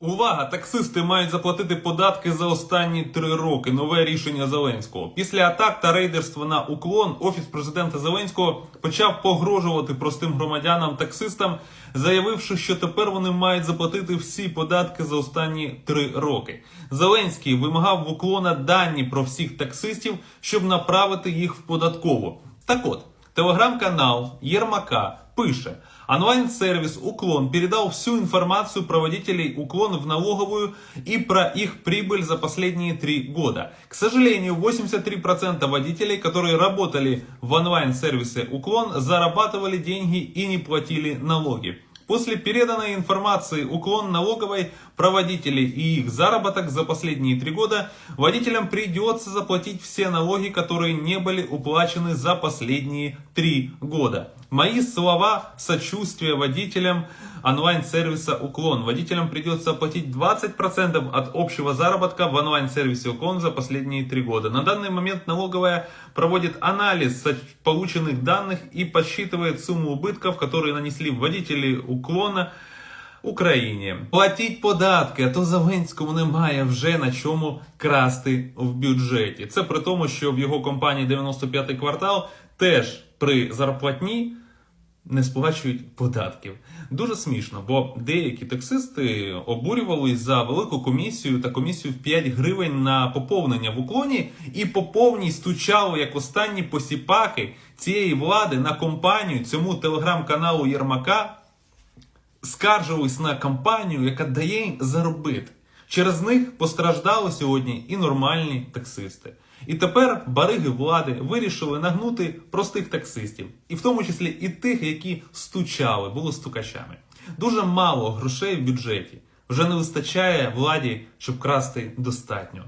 Увага! Таксисти мають заплатити податки за останні три роки. Нове рішення Зеленського. Після атак та рейдерства на уклон офіс президента Зеленського почав погрожувати простим громадянам таксистам, заявивши, що тепер вони мають заплатити всі податки за останні три роки. Зеленський вимагав в уклона дані про всіх таксистів, щоб направити їх в податкову. Так от. Телеграм-канал Ермака пише, онлайн-сервис «Уклон» передал всю информацию про водителей «Уклон» в налоговую и про их прибыль за последние три года. К сожалению, 83% водителей, которые работали в онлайн-сервисе «Уклон», зарабатывали деньги и не платили налоги. После переданной информации уклон налоговой про водителей и их заработок за последние три года водителям придется заплатить все налоги, которые не были уплачены за последние три года. Мои слова сочувствия водителям онлайн-сервиса Уклон. Водителям придется оплатить 20% от общего заработка в онлайн-сервисе Уклон за последние три года. На данный момент налоговая проводит анализ соч- полученных данных и подсчитывает сумму убытков, которые нанесли водители Уклона Україні. Платіть податки, а то Зеленському немає вже на чому красти в бюджеті. Це при тому, що в його компанії 95-й квартал теж при зарплатні не сплачують податків. Дуже смішно, бо деякі таксисти обурювались за велику комісію та комісію в 5 гривень на поповнення в уклоні, і по повній стучало як останні посіпаки цієї влади на компанію цьому телеграм-каналу Єрмака скаржились на компанію, яка дає їм заробити. Через них постраждали сьогодні і нормальні таксисти. І тепер бариги влади вирішили нагнути простих таксистів, і в тому числі і тих, які стучали, були стукачами. Дуже мало грошей в бюджеті. Вже не вистачає владі, щоб красти достатньо.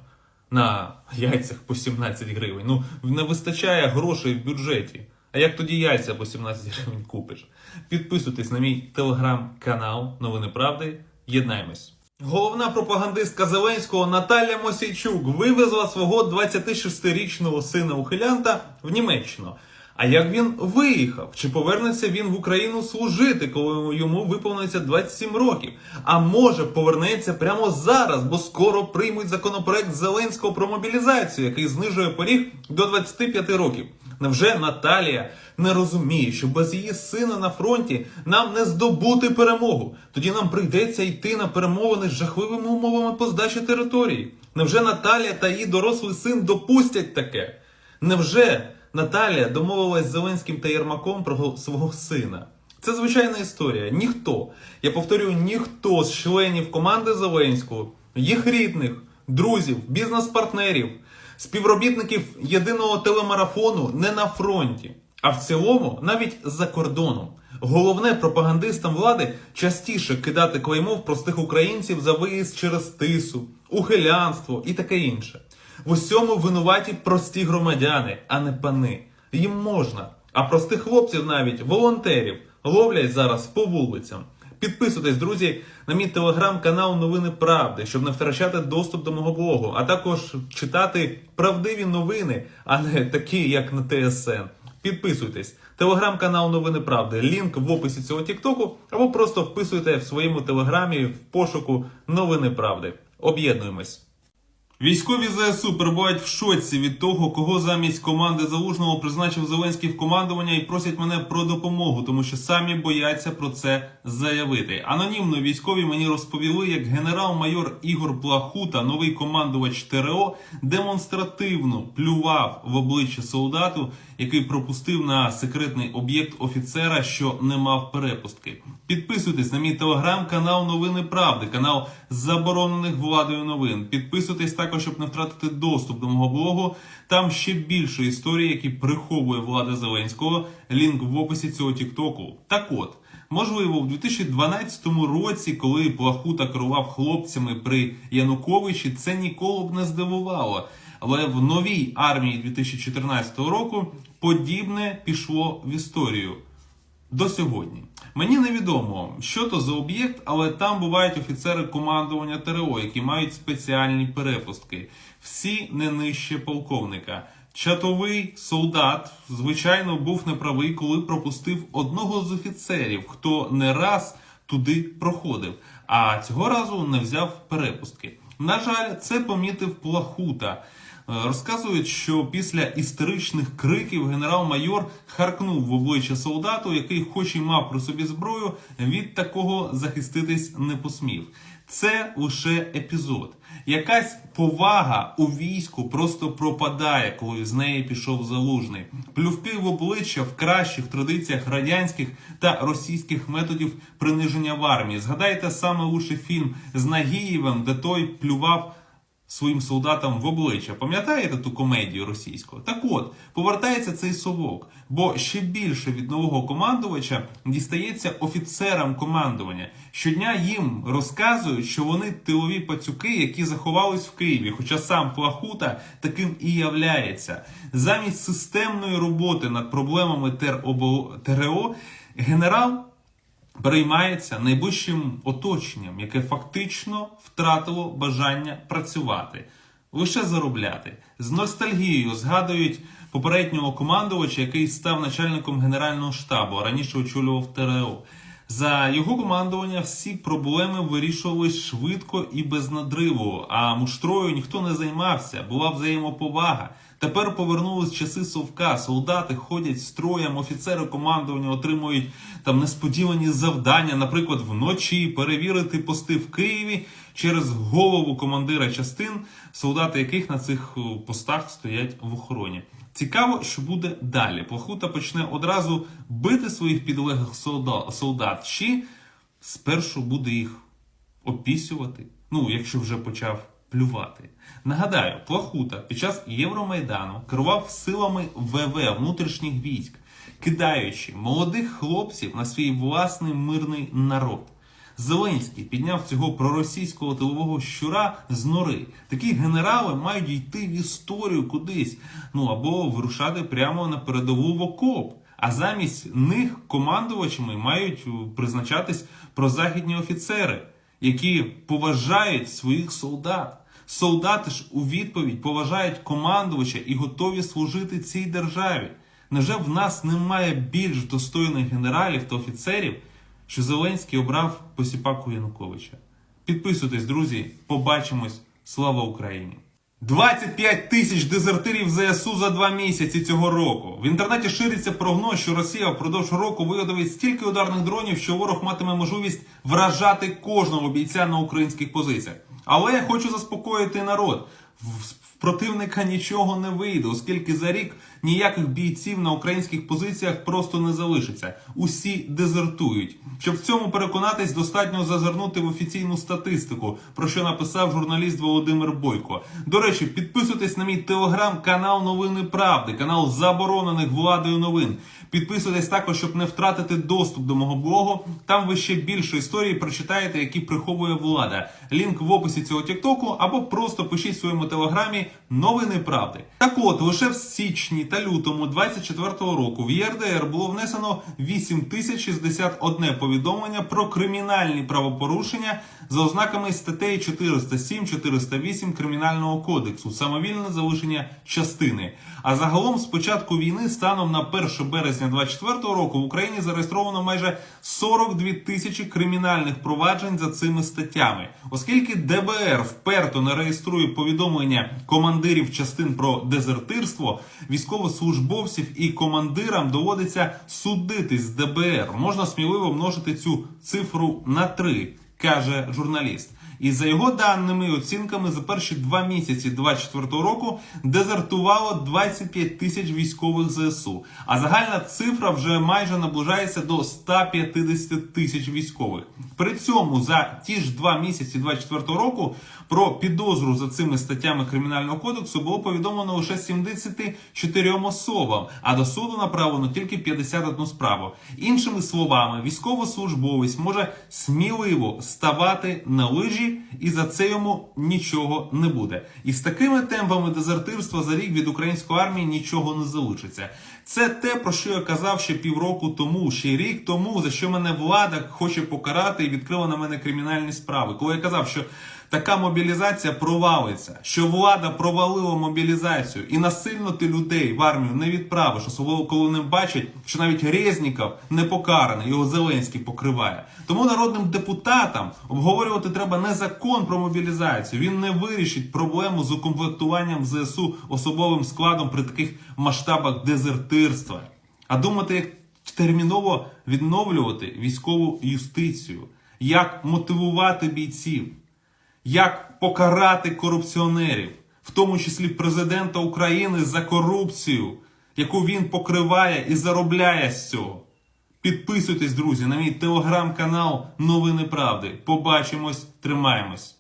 На яйцях по 17 гривень. Ну, не вистачає грошей в бюджеті. А як тоді яйця по 17 гривень купиш? Підписуйтесь на мій телеграм-канал Новини Правди. Єднаємось. Головна пропагандистка Зеленського Наталя Мосійчук вивезла свого 26-річного сина ухилянта в Німеччину. А як він виїхав? Чи повернеться він в Україну служити, коли йому виповниться 27 років? А може повернеться прямо зараз, бо скоро приймуть законопроект Зеленського про мобілізацію, який знижує поріг до 25 років. Невже Наталія не розуміє, що без її сина на фронті нам не здобути перемогу? Тоді нам прийдеться йти на перемовини з жахливими умовами по здачі території. Невже Наталія та її дорослий син допустять таке? Невже Наталія домовилась з Зеленським та Єрмаком про свого сина? Це звичайна історія. Ніхто, я повторюю, ніхто з членів команди Зеленського, їх рідних, друзів, бізнес-партнерів, співробітників єдиного телемарафону не на фронті, а в цілому навіть за кордоном. Головне пропагандистам влади частіше кидати клеймо в простих українців за виїзд через тису, ухилянство і таке інше. В усьому винуваті прості громадяни, а не пани. Їм можна. А простих хлопців навіть волонтерів ловлять зараз по вулицям. Підписуйтесь, друзі, на мій телеграм-канал Новини Правди, щоб не втрачати доступ до мого блогу, а також читати правдиві новини, а не такі, як на ТСН. Підписуйтесь. Телеграм-канал Новини Правди. Лінк в описі цього Тіктоку, або просто вписуйте в своєму телеграмі в пошуку Новини Правди. Об'єднуємось. Військові ЗСУ перебувають в шоці від того, кого замість команди залужного призначив Зеленський в командування і просять мене про допомогу, тому що самі бояться про це заявити. Анонімно військові мені розповіли, як генерал-майор Ігор Плахута, новий командувач ТРО, демонстративно плював в обличчя солдату, який пропустив на секретний об'єкт офіцера, що не мав перепустки. Підписуйтесь на мій телеграм-канал Новини Правди, канал заборонених владою новин. Підписуйтесь також, щоб не втратити доступ до мого блогу. Там ще більше історій, які приховує влада Зеленського. Лінк в описі цього тіктоку. Так от. Можливо, в 2012 році, коли Плахута керував хлопцями при Януковичі, це ніколи б не здивувало. Але в новій армії 2014 року подібне пішло в історію до сьогодні. Мені невідомо, що то за об'єкт, але там бувають офіцери командування ТРО, які мають спеціальні перепустки. Всі не нижче полковника. Чатовий солдат, звичайно, був неправий, коли пропустив одного з офіцерів, хто не раз туди проходив. а цього разу не взяв перепустки. На жаль, це помітив Плахута. Е, Розказують, що після істеричних криків генерал-майор харкнув в обличчя солдату, який, хоч і мав при собі зброю, від такого захиститись не посмів. Це лише епізод. Якась повага у війську просто пропадає, коли з неї пішов залужний. Плювки в обличчя в кращих традиціях радянських та російських методів приниження в армії. Згадайте саме лише фільм з Нагієвим, де той плював своїм солдатам в обличчя. Пам'ятаєте ту комедію російську? Так от, повертається цей совок, бо ще більше від нового командувача дістається офіцерам командування. Щодня їм розказують, що вони тилові пацюки, які заховались в Києві, хоча сам Плахута таким і являється. Замість системної роботи над проблемами ТРО, ТРО генерал переймається найближчим оточенням, яке фактично втратило бажання працювати, лише заробляти. З ностальгією згадують попереднього командувача, який став начальником генерального штабу, а раніше очолював ТРО. За його командування всі проблеми вирішувались швидко і без надриву, а муштрою ніхто не займався, була взаємоповага. Тепер повернулись часи совка. Солдати ходять строєм, офіцери командування отримують там несподівані завдання, наприклад, вночі перевірити пости в Києві через голову командира частин, солдати яких на цих е, постах стоять в охороні. Цікаво, що буде далі. Плахута почне одразу бити своїх підлеглих солдат, чи спершу буде їх опісювати, ну, якщо вже почав плювати. Нагадаю, Плахута під час Євромайдану керував силами ВВ внутрішніх військ, кидаючи молодих хлопців на свій власний мирний народ. Зеленський підняв цього проросійського тилового щура з нори. Такі генерали мають йти в історію кудись, ну або вирушати прямо на передову в окоп. А замість них командувачами мають е, призначатись прозахідні офіцери, які поважають своїх солдат. Солдати ж у відповідь поважають командувача і готові служити цій державі. Невже в нас немає більш достойних генералів та офіцерів, що Зеленський обрав посіпаку Януковича? Підписуйтесь, друзі, побачимось. Слава Україні! 25 тисяч дезертирів ЗСУ за два місяці цього року. В інтернеті шириться прогноз, що Росія впродовж року виготовить стільки ударних дронів, що ворог матиме можливість вражати кожного бійця на українських позиціях. Але я хочу заспокоїти народ. В противника нічого не вийде, оскільки за рік ніяких бійців на українських позиціях просто не залишиться. Усі дезертують. Щоб в цьому переконатись, достатньо зазирнути в офіційну статистику, про що написав журналіст Володимир Бойко. До речі, підписуйтесь на мій телеграм-канал Новини Правди, канал заборонених владою новин. Підписуйтесь також, щоб не втратити доступ до мого блогу. Там ви ще більше історій прочитаєте, які приховує влада. Лінк в описі цього тіктоку, або просто пишіть в своєму телеграмі новини правди. Так от, лише в січні та лютому 24-го року в ЄРДР було внесено 8061 повідомлення про кримінальні правопорушення за ознаками статей 407-408 Кримінального кодексу, самовільне залишення частини. А загалом з початку війни станом на 1 березня 24 року в Україні зареєстровано майже 42 тисячі кримінальних проваджень за цими статтями. Оскільки ДБР вперто не реєструє повідомлення командирів частин про дезертирство, військовослужбовців і командирам доводиться судитись з ДБР. Можна сміливо множити цю цифру на три, каже журналіст. І за його даними і оцінками, за перші два місяці 24 року дезертувало 25 тисяч військових ЗСУ. А загальна цифра вже майже наближається до 150 тисяч військових. При цьому за ті ж два місяці 24 року про підозру за цими статтями кримінального кодексу було повідомлено лише 74 особам, а до суду направлено тільки 51 справу. Іншими словами, військовослужбовець може сміливо ставати на лижі, і за це йому нічого не буде. І з такими темпами дезертирства за рік від української армії нічого не залишиться. Це те, про що я казав ще півроку тому, ще рік тому, за що мене влада хоче покарати і відкрила на мене кримінальні справи. Коли я казав, що така мобілізація провалиться, що влада провалила мобілізацію і насильно ти людей в армію не відправиш, особливо коли вони бачать, що навіть Резніков не покараний, його Зеленський покриває. Тому народним депутатам обговорювати треба не закон про мобілізацію. Він не вирішить проблему з укомплектуванням ЗСУ особовим складом при таких масштабах дезертирства. А думати, як терміново відновлювати військову юстицію, як мотивувати бійців як покарати корупціонерів, в тому числі президента України за корупцію, яку він покриває і заробляє з цього. Підписуйтесь, друзі, на мій телеграм-канал Новини Правди. Побачимось, тримаємось.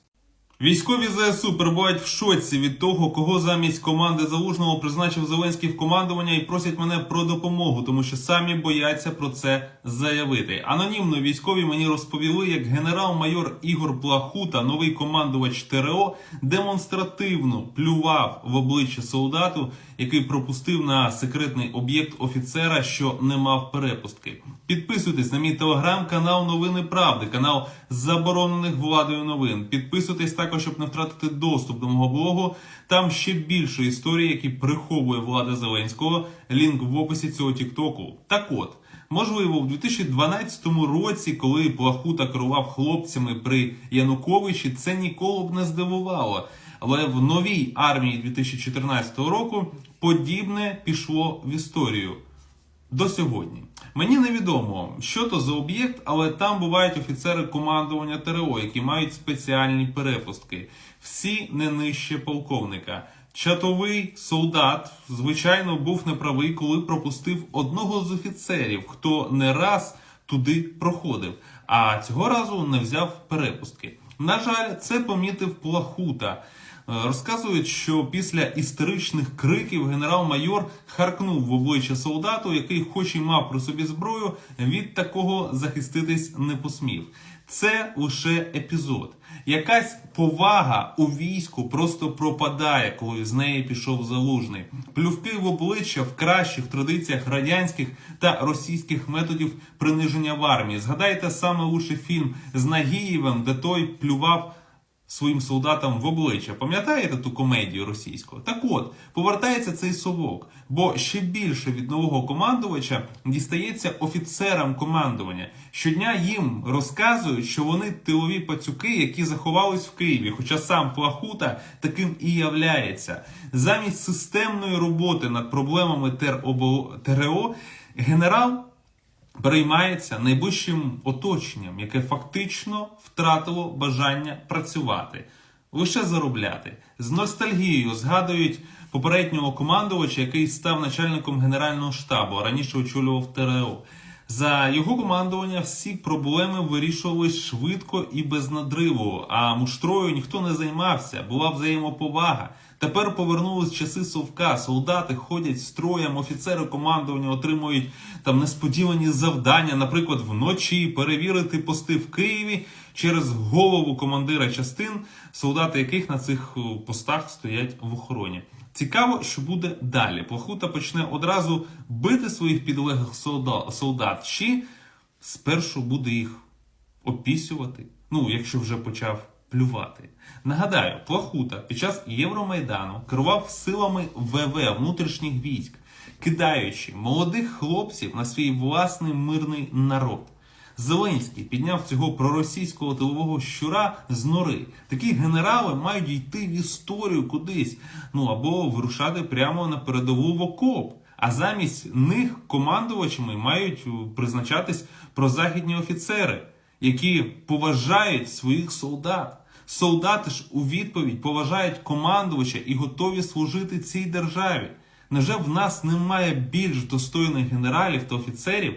Військові ЗСУ перебувають в шоці від того, кого замість команди залужного призначив Зеленський в командування і просять мене про допомогу, тому що самі бояться про це заявити. Анонімно військові мені розповіли, як генерал-майор Ігор Плахута, новий командувач ТРО, демонстративно плював в обличчя солдату, який пропустив на секретний об'єкт офіцера, що не мав перепустки. Підписуйтесь на мій телеграм-канал Новини Правди, канал заборонених владою новин. Підписуйтесь також, щоб не втратити доступ до мого блогу. Там ще більше історій, які приховує влада Зеленського. Лінк в описі цього тіктоку. Так от. Можливо, в 2012 році, коли Плахута керував хлопцями при Януковичі, це ніколи б не здивувало. Але в новій армії 2014 року подібне пішло в історію до сьогодні. Мені невідомо, що то за об'єкт, але там бувають офіцери командування ТРО, які мають спеціальні перепустки. Всі не нижче полковника. Чатовий солдат, звичайно, був неправий, коли пропустив одного з офіцерів, хто не раз туди проходив, а цього разу не взяв перепустки. На жаль, це помітив Плахута. Е, Розказують, що після істеричних криків генерал-майор харкнув в обличчя солдату, який, хоч і мав при собі зброю, від такого захиститись не посмів. Це лише епізод. Якась повага у війську просто пропадає, коли з неї пішов залужний. Плювки в обличчя в кращих традиціях радянських та російських методів приниження в армії. Згадайте саме лише фільм з Нагієвим, де той плював своїм солдатам в обличчя. Пам'ятаєте ту комедію російську? Так от, повертається цей совок, бо ще більше від нового командувача дістається офіцерам командування. Щодня їм розказують, що вони тилові пацюки, які заховались в Києві, хоча сам Плахута таким і являється. Замість системної роботи над проблемами ТРО, ТРО генерал переймається найближчим оточенням, яке фактично втратило бажання працювати, лише заробляти. З ностальгією згадують попереднього командувача, який став начальником генерального штабу, а раніше очолював ТРО. За його командування всі проблеми вирішувались швидко і без надриву, а муштрою ніхто не займався, була взаємоповага. Тепер повернулись часи совка. Солдати ходять строєм, офіцери командування отримують там несподівані завдання, наприклад, вночі перевірити пости в Києві через голову командира частин, солдати яких на цих е, постах стоять в охороні. Цікаво, що буде далі. Плахута почне одразу бити своїх підлеглих солдат, чи спершу буде їх опісювати, ну, якщо вже почав плювати. Нагадаю, Плахута під час Євромайдану керував силами ВВ внутрішніх військ, кидаючи молодих хлопців на свій власний мирний народ. Зеленський підняв цього проросійського тилового щура з нори. Такі генерали мають йти в історію кудись, ну або вирушати прямо на передову в окоп. А замість них командувачами мають е, призначатись прозахідні офіцери, які поважають своїх солдат. Солдати ж у відповідь поважають командувача і готові служити цій державі. Невже в нас немає більш достойних генералів та офіцерів,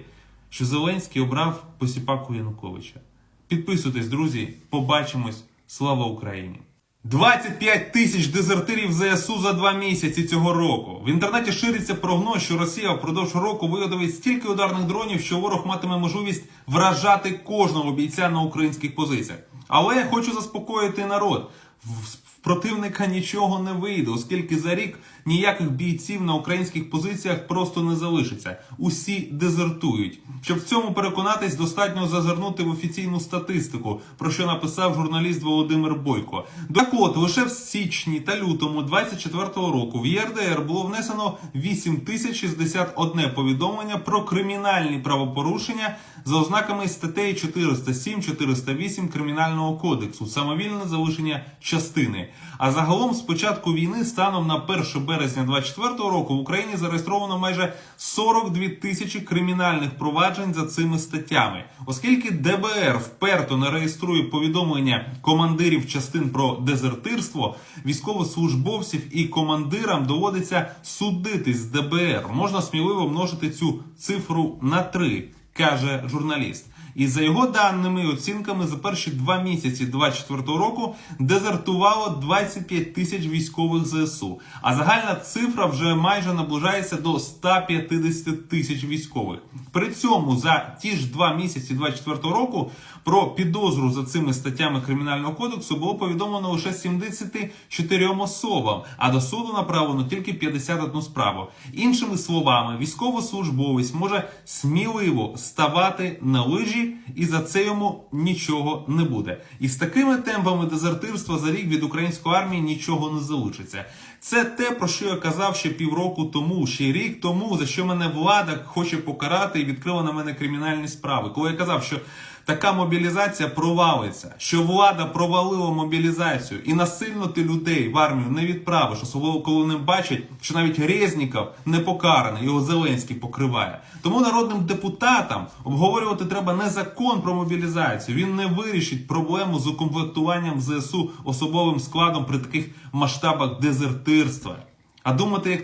що Зеленський обрав посіпаку Януковича? Підписуйтесь, друзі, побачимось. Слава Україні! 25 тисяч дезертирів ЗСУ за два місяці цього року. В інтернеті шириться прогноз, що Росія впродовж року виготовить стільки ударних дронів, що ворог матиме можливість вражати кожного бійця на українських позиціях. Але я хочу заспокоїти народ. В- противника нічого не вийде, оскільки за рік ніяких бійців на українських позиціях просто не залишиться. Усі дезертують. Щоб в цьому переконатись, достатньо зазирнути в офіційну статистику, про що написав журналіст Володимир Бойко. Так от, лише в січні та лютому 24-го року в ЄРДР було внесено 8061 повідомлення про кримінальні правопорушення за ознаками статей 407-408 Кримінального кодексу, самовільне залишення частини. А загалом з початку війни станом на 1 березня 24 року в Україні зареєстровано майже 42 тисячі кримінальних проваджень за цими статтями. Оскільки ДБР вперто не реєструє повідомлення командирів частин про дезертирство, військовослужбовців і командирам доводиться судитись з ДБР. Можна сміливо множити цю цифру на 3, каже журналіст. І за його даними і оцінками, за перші два місяці 24 року дезертувало 25 тисяч військових ЗСУ. А загальна цифра вже майже наближається до 150 тисяч військових. При цьому за ті ж два місяці 24 року про підозру за цими статтями кримінального кодексу було повідомлено лише 74 особам, а до суду направлено тільки 51 справу. Іншими словами, військовослужбовець може сміливо ставати на лижі, і за це йому нічого не буде. І з такими темпами дезертирства за рік від української армії нічого не залишиться. Це те, про що я казав ще півроку тому, ще рік тому, за що мене влада хоче покарати і відкрила на мене кримінальні справи. Коли я казав, що така мобілізація провалиться, що влада провалила мобілізацію і насильно ти людей в армію не відправиш, особливо коли вони бачать, що навіть Резніков не покараний, його Зеленський покриває. Тому народним депутатам обговорювати треба не закон про мобілізацію. Він не вирішить проблему з укомплектуванням ЗСУ особовим складом при таких масштабах дезертирства, а думати, як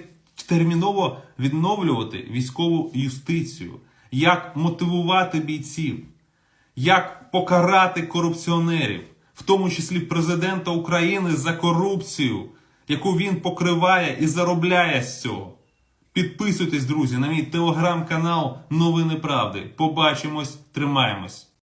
терміново відновлювати військову юстицію, як мотивувати бійців як покарати корупціонерів, в тому числі президента України за корупцію, яку він покриває і заробляє з цього. Підписуйтесь, друзі, на мій телеграм-канал Новини Правди. Побачимось, тримаємось.